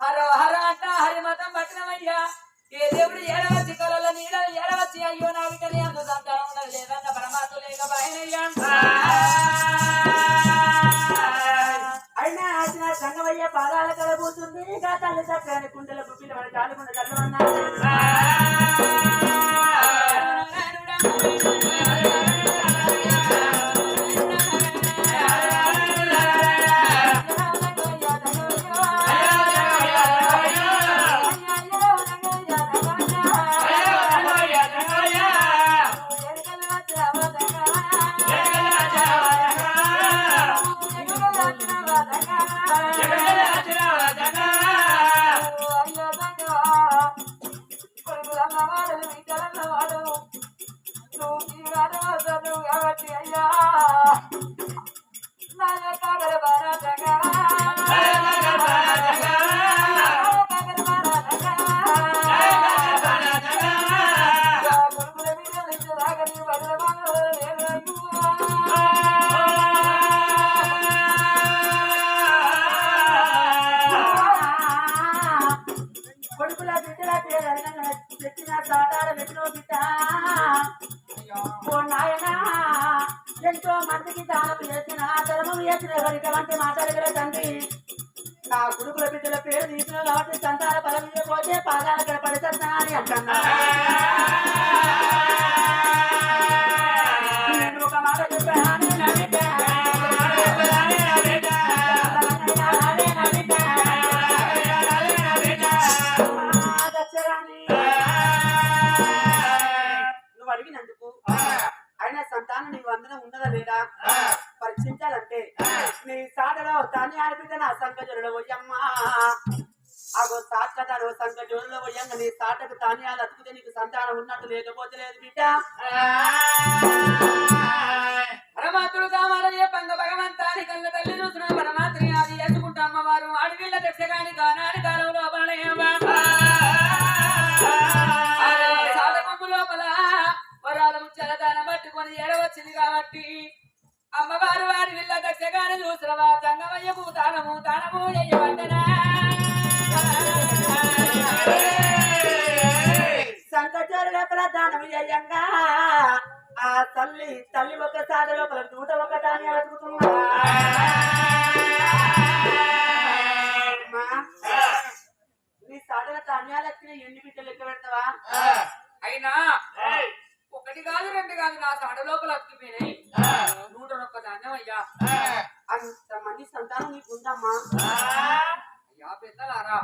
Harrow హర అంట హరి మతం పట్టినమయ్యా ఏ దేవుడు ఏడవచ్చి కలల నీడలు ఏడవచ్చి అయ్యో నా అందు సంతానం లేదన్న పరమాత్మ లేక బాయనయ్యా. అయినా ఆచిన సంగమయ్య పాదాల కలబోతుంది ఇక తల్లి చక్కని కుండలకు పిల్లవాడి కాలుకుండా తల్లవన్నా పెట్టిన సాటాల బిడ్డ? ఓ నాయన ఎంతో మందికి దానం చేసిన ధర్మం చేసిన ఎవరికి వంటి మాట్లాడగల తండ్రి? నా గురుకుల బిడ్డల పేరు తీసుకున్న కాబట్టి సంతాన పదవి పోతే పాదాల గడ పడితే అని అంటున్నా వందనం ఉన్నదా లేదా? పరీక్షించాలంటే నీ సాటలో తాని ఆడబిడ్డ నా సంకజనుడు పోయమ్మా. అగో సాక్షాతారో సంకజనులో పోయంగా నీ సాటకు తానియాలు అతుకుతే నీకు సంతానం ఉన్నట్టు లేకపోతే లేదు బిడ్డ. పరమాత్ముడు పంగ భగవంతాని కళ్ళ తల్లి చూసిన పరమాత్రి అది ఎత్తుకుంటా అమ్మవారు. అడవిళ్ళ దక్షగాని గానాడి కాలంలో దక్షగాని చూసినవా తంగమయ్యకు తానము తానము లోపల ఆ తల్లి తల్లి ఒక సాట లోపల నూట ఒక దాని అమ్మా, నీ సాటల ధాన్యాలు వచ్చిన ఎన్ని బిడ్డలు లెక్క పెడతావా? అయినా ఒకటి కాదు రెండు కాదు నా సాడ లోపల అతికిపోయినాయి. నూట ఒక్క ధాన్యం అయ్యా అంతమంది సంతానం నీకు ఉందమ్మా అయ్యా పెద్దలారా.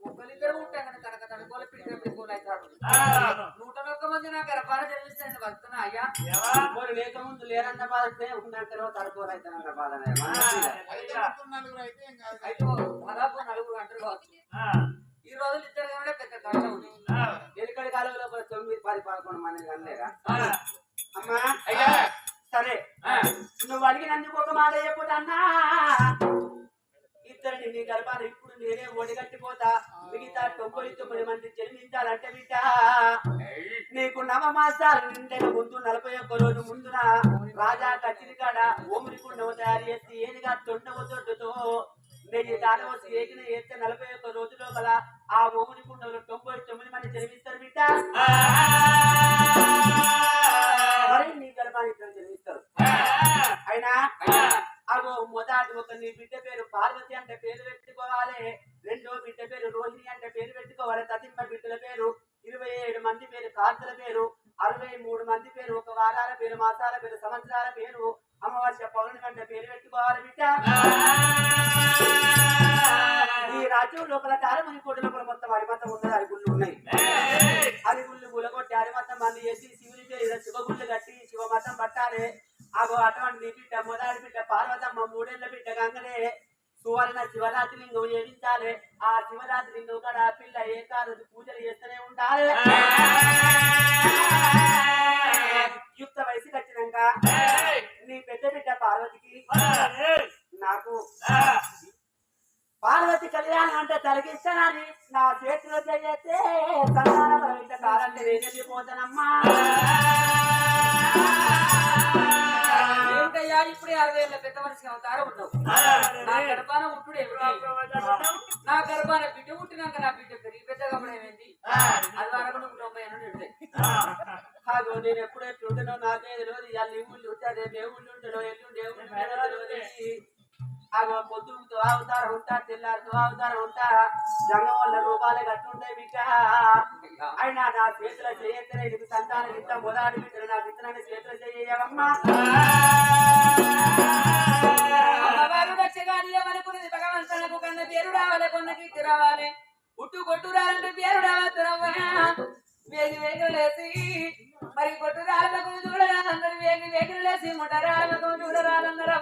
ఒకరిద్దరు ఉంటాయి కానీ తనక తనకోలు పిడికోలు అవుతాడు నూట ఒక్క మంది నా గర్భాన జన్మిస్తాను వస్తున్నా అయ్యా. లేక ముందు లేరన్న బాధనే ఉన్న తర్వాత తడుకోరైతానన్న బాధనే అయితే దాదాపు నలుగురు గంటలు కావచ్చు. ఈ రోజులు ఇద్దరు కానీ పెద్ద కష్టం ఉంది. ఎలుకడి కాలంలో తొమ్మిది పది పదకొండు మంది కనలేరా అమ్మా అయ్యా. సరే. నువ్వు అడిగినందుకు ఒక మాట చెప్పదన్నా ఇద్దరిని నీ గర్భాలు ఇప్పుడు నేనే ఒడిగట్టిపోతా. మిగతా తొంభై తొమ్మిది మంది జన్మించాలంటే బిడ్డ. నీకు నవమాసాలు నిండిన ముందు నలభై ఒక్క రోజు ముందున రాజా కచ్చిరికాడ ఓమిరి కుండవ తయారు చేసి ఏనిగా తొండవ తొడ్డుతో వెయ్యి దానవసి ఏకిన ఏస్తే నలభై ఒక్క రోజు లోపల ఆ ఓముని కుండలో తొంభై తొమ్మిది మంది జన్మిస్తారు బిడ్డ. మరి నీ గర్భాన్ని ఇద్దరు జన్మిస్తారు. అయినా? అగో మొదటి ఒక నీ బిడ్డ పేరు పార్వతి అంటే పేరు పెట్టుకోవాలి. రెండో బిడ్డ పేరు రోహిణి అంటే పేరు పెట్టుకోవాలి. తదింప బిడ్డల పేరు ఇరవై ఏడు మంది పేరు కార్తెల పేరు అరవై మూడు మంది పేరు ఒక వారాల పేరు మాసాల పేరు సంవత్సరాల పేరు అమావాస్య పౌర్ణమి అంటే పేరు పెట్టుకోవాలి బిడ్డ. లోపల తారమని కోటి లోపల మొత్తం అరిమతం ఉన్నది. అరుగుళ్ళు ఉన్నాయి. అరుగుళ్ళు గులగొట్టి అరిమతం మంది చేసి శివుని పేరు శివగుళ్ళు కట్టి శివమతం పట్టాలి. అగో అటువంటి నీ బిడ్డ మొదటి బిడ్డ పార్వతమ్మ మూడేళ్ళ బిడ్డ గంగనే సువర్ణ శివరాత్రి లింగం ఏమించాలి? ఆ శివరాత్రి లింగం కాడ ఆ పిల్ల ఏకాదశి పూజలు చేస్తూనే ఉండాలి. యుక్త వయసుకి వచ్చినాక నీ పెద్ద బిడ్డ పార్వతికి నాకు పార్వతి కళ్యాణం అంటే తొలగిస్తానని నా చేతిలో చేస్తే సంతాన ప్రవేశ కాలంటే వెళ్ళిపోతానమ్మా ఏంటయ్యా ఇప్పుడే అరవై ఏళ్ళ పెద్ద మనిషి అవతారం ఉండవు నా గర్భాన పుట్టుడు నా గర్భాన బిడ్డ పుట్టినాక నా బిడ్డ పెరిగి పెద్దగా కూడా ఏమైంది అది వరకు నువ్వు తొంభై అని ఉంటాయి కాదు నేను ఎప్పుడు ఎట్లుంటానో నాకే తెలియదు. ఇవాళ ఈ ఊళ్ళు రేపు ఏ ఊళ్ళు ఉంటాడో ఎల్లుండి ఏ ఊళ్ళు తెలియదు. అగో పొద్దుతో అవుతారు ఉంటా తెల్లారితో అవుతారు ఉంటా జంగం వల్ల రూపాయలు కట్టుండే బిడ్డ. అయినా నా చేతుల చేయత్తనే నీకు సంతానం ఇంత మొదటి బిడ్డలు నా విత్తనాన్ని చేతుల చేయవమ్మా అమ్మవారు కన్న పేరు రావాలి కొన్నకి ఇచ్చి రావాలి. పుట్టు కొట్టు రాలంటే పేరు రావద్దురవ్వా వేగి వేగులు మరి కొట్టు రాళ్ళకు చూడరాలందరూ వేగి వేగులు లేసి ముట్ట రాళ్ళకు చూడరాలందరూ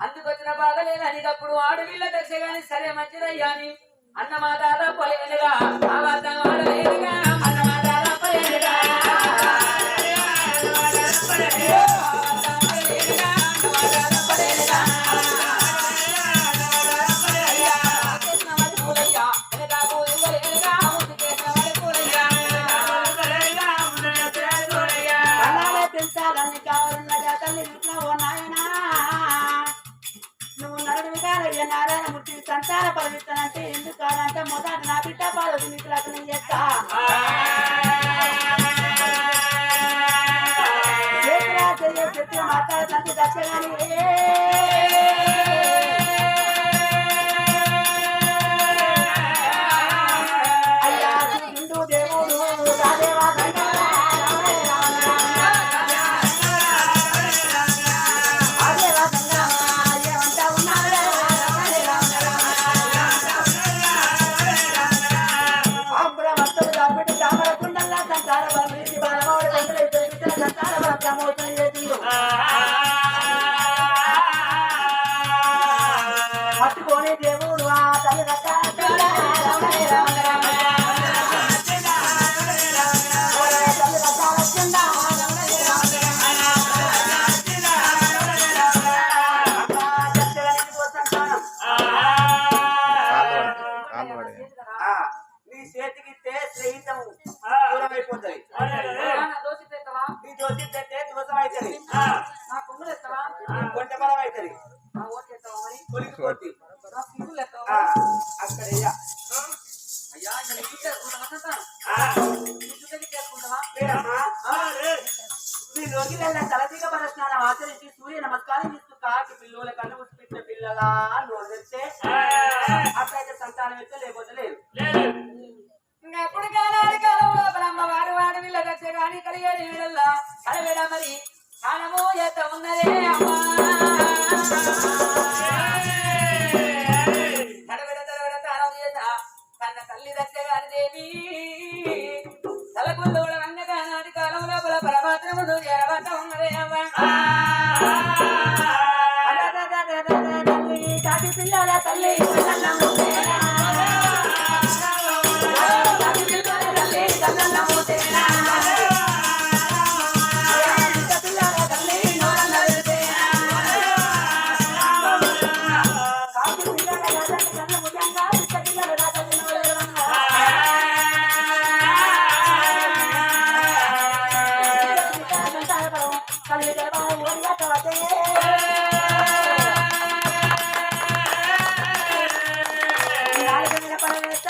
అందుకొచ్చిన బాధ లేదని అప్పుడు ఆడవిల్ల దశగాని సరే మంచిదయ్యా అని అన్న మా దాదా పొలేనుగా ఆ వద్ద వాడలేదుగా అన్న మా దాదా పొలేనుగా. నారాయణ ముట్టి సంతాన పరమిస్తానంటే ఎందుకు కాదంటే మొదట నా బిడ్డ పాలదు నీకు లగ్నం చేస్తా. పట్టుకొని కలిగేది వీళ్ళల్లా అడవిడ మరి కాలము ఎత్త ఉన్నదే అమ్మా. తడబిడ తడబిడ తాళం చేత కన్న తల్లి దక్ష గాని దేవి తలకుల్లో అన్నగా నాటి కాలం లోపల పరమాత్మడు ఎడబట్ట ఉన్నదే అమ్మా. కాకి పిల్లల తల్లి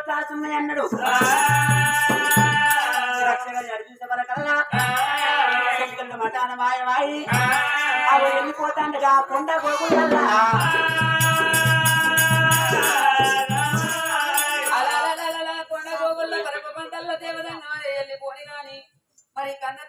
కొట్లాడుతున్నాయి అన్నాడు. మటాన మాయమాయి అవి వెళ్ళిపోతాండగా కొండ గోగులల్లా అలా కొండ గోగుల్లో పరప పంటల్లో దేవదంగా వెళ్ళిపోని గాని మరి కన్న